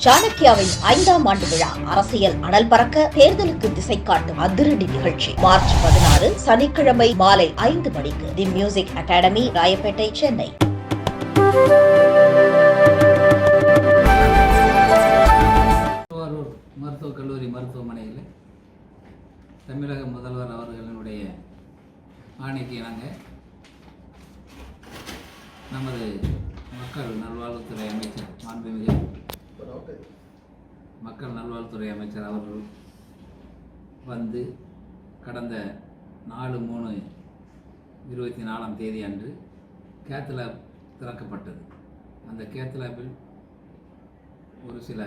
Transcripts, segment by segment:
சாணக்கியாவின் ஐந்தாம் ஆண்டு விழா அரசியல் அனல் பறக்க தேர்தலுக்கு திசை காட்டும் அதிரடி நிகழ்ச்சி. மார்ச் பதினாறு சனிக்கிழமை மாலை ஐந்து மணிக்கு the Music Academy Royapettah Chennai. மருத்துவக் கல்லூரி மருத்துவமனையில் தமிழக முதல்வர் அவர்களினுடைய ஆணைக்கு இணங்க நமது மக்கள் நல்வாழ்வுத்துறை அமைச்சர் மாண்புமிகு மக்கள் நல்வாழ்வுத்துறை அமைச்சர் அவர்கள் வந்து கடந்த நாலு மூணு இருபத்தி நாலாம் தேதி அன்று கேத்லாப் திறக்கப்பட்டது. அந்த கேத்லாப்பில் ஒரு சில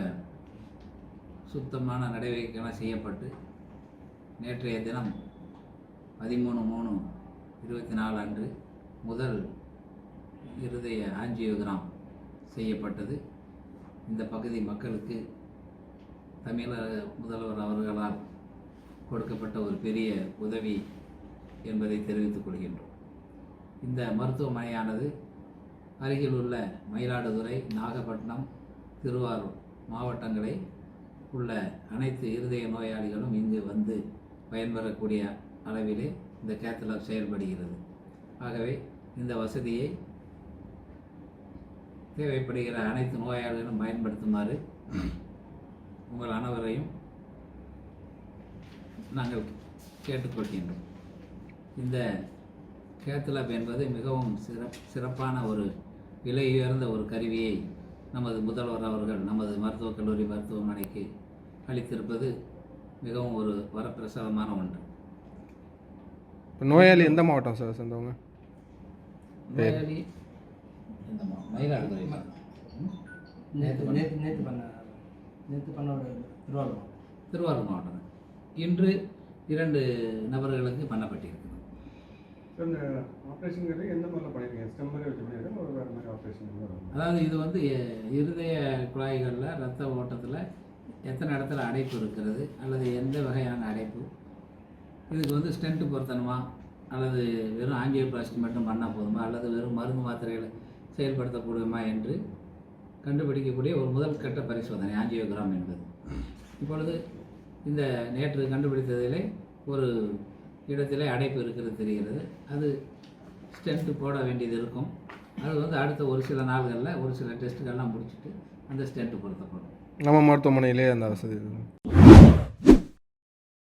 சுத்தமான நடவடிக்கைகள்லாம் செய்யப்பட்டு நேற்றைய தினம் பதிமூணு மூணு இருபத்தி நாலு அன்று முதல் இருதய ஆஞ்சியோகிராம் செய்யப்பட்டது. இந்த பகுதி மக்களுக்கு தமிழக முதல்வர் அவர்களால் கொடுக்கப்பட்ட ஒரு பெரிய உதவி என்பதை தெரிவித்துக் கொள்கின்றோம். இந்த மருத்துவமனையானது அருகில் உள்ள மயிலாடுதுறை நாகப்பட்டினம் திருவாரூர் மாவட்டங்களை உள்ள அனைத்து இருதய நோயாளிகளும் இங்கு வந்து பயன்பெறக்கூடிய அளவிலே இந்த கேத்தலாப் செயல்படுகிறது. ஆகவே இந்த வசதியை தேவைப்படுகிற அனைத்து நோயாளிகளும் பயன்படுத்துமாறு உங்கள் அனைவரையும் நாங்கள் கேட்டுக்கொள்கின்றோம். இந்த கேத்தலாப் என்பது மிகவும் சிறப் சிறப்பான ஒரு விலை உயர்ந்த ஒரு கருவியை நமது முதல்வர் அவர்கள் நமது மருத்துவக் கல்லூரி மருத்துவமனைக்கு அளித்திருப்பது மிகவும் ஒரு வரப்பிரசாதமான ஒன்று. இப்போ நோயாளி எந்த மாவட்டம் சார் சேர்ந்தவங்க? நோயாளி நேற்று நேற்று நேற்று பண்ண நேற்று பண்ண ஒரு திருவாரூர் திருவாரூர் மாவட்டம் இன்று இரண்டு நபர்களுக்கு பண்ணப்பட்டிருக்கிறது அதாவது இது வந்து இருதய குழாய்களில் ரத்த ஓட்டத்தில் எத்தனை இடத்துல அடைப்பு இருக்கிறது அல்லது எந்த வகையான அடைப்பு? இதுக்கு வந்து ஸ்டென்ட் பொருத்தணுமா? அல்லது வெறும் ஆஞ்சியோபிளாஸ்டி மட்டும் பண்ணால் போதுமா? அல்லது வெறும் மருந்து மாத்திரைகளை செயல்படுத்தக்கூடுமா என்று கண்டுபிடிக்கக்கூடிய ஒரு முதல் கட்ட பரிசோதனை ஆஞ்சியோகிராம் என்பது. இப்பொழுது இந்த நேற்று கண்டுபிடித்ததிலே ஒரு இடத்திலே அடைப்பு இருக்கிறது தெரிகிறது. அது ஸ்டென்ட் போட வேண்டியது இருக்கும். அது வந்து அடுத்த ஒரு சில நாள்களில் ஒரு சில டெஸ்ட்டுகள்லாம் முடிச்சுட்டு அந்த ஸ்டென்ட் பொருத்தப்படும். நம்ம மருத்துவமனையிலே அந்த வசதி